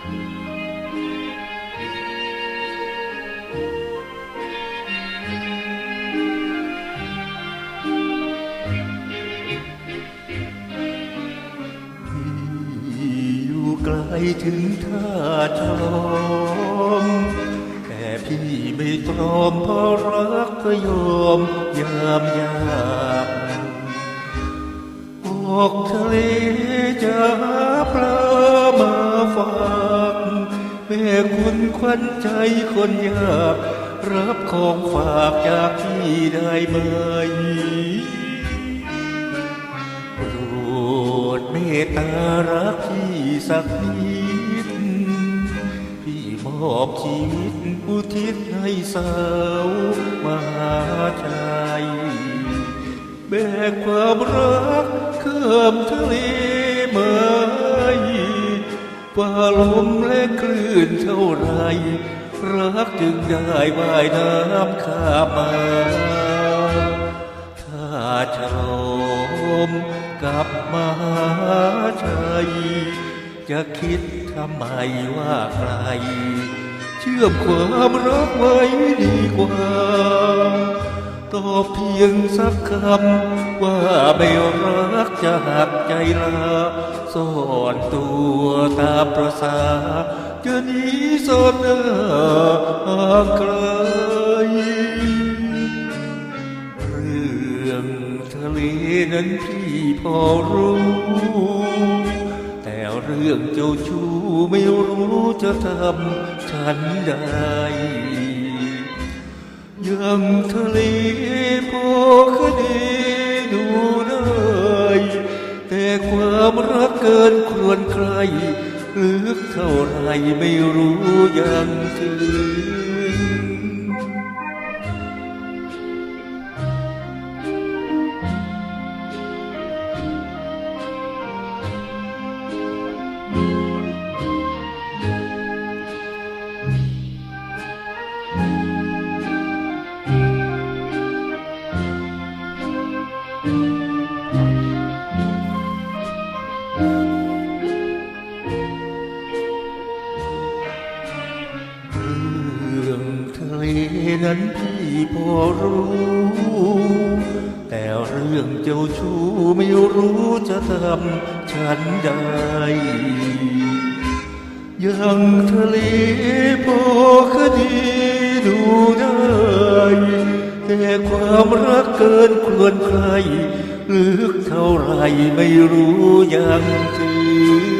อยู่ไกลถึงท่าฉลอมแต่พี่ไม่ตรอมเพราะรักก็ยอมยามยากออกทะเลจะ คุณควันใจคนยาก รับของฝากจากพี่ได้ไหมโปรดเมตตารักพี่สักนิด พี่มอบชีวิตอุทิศให้สาวมหาชัยแบกความรักข้มทะเล ฝ่าลมและคลื่นเท่าไร รักจึงได้ว่ายน้ำข้ามาถ้าชะลมกลับมาชัยจะคิดทำไมว่าใคร เชื่อมความรักไว้ดีกว่า ตอบเพียงสักคำ ว่าไม่รักจะหักใจลาซ่อนตัวตามประสาจะหนีซ่อนหน้าห่างไกลเรื่องทะเลนั้นพี่พอรู้ แต่เรื่องเจ้าชู้ไม่รู้จะทำฉันใด ยังทะเลพอคดีดูได้แต่ความรักเกินควรใครลึกเท่าไรไม่รู้ยังถึง นั้นพี่พอรู้ แต่เรื่องเจ้าชู้ไม่รู้จะทำฉันใดยังทะเลพอคดีดูได้แต่ความรักเกินควรใครลึกเท่าไรไม่รู้ยังถึง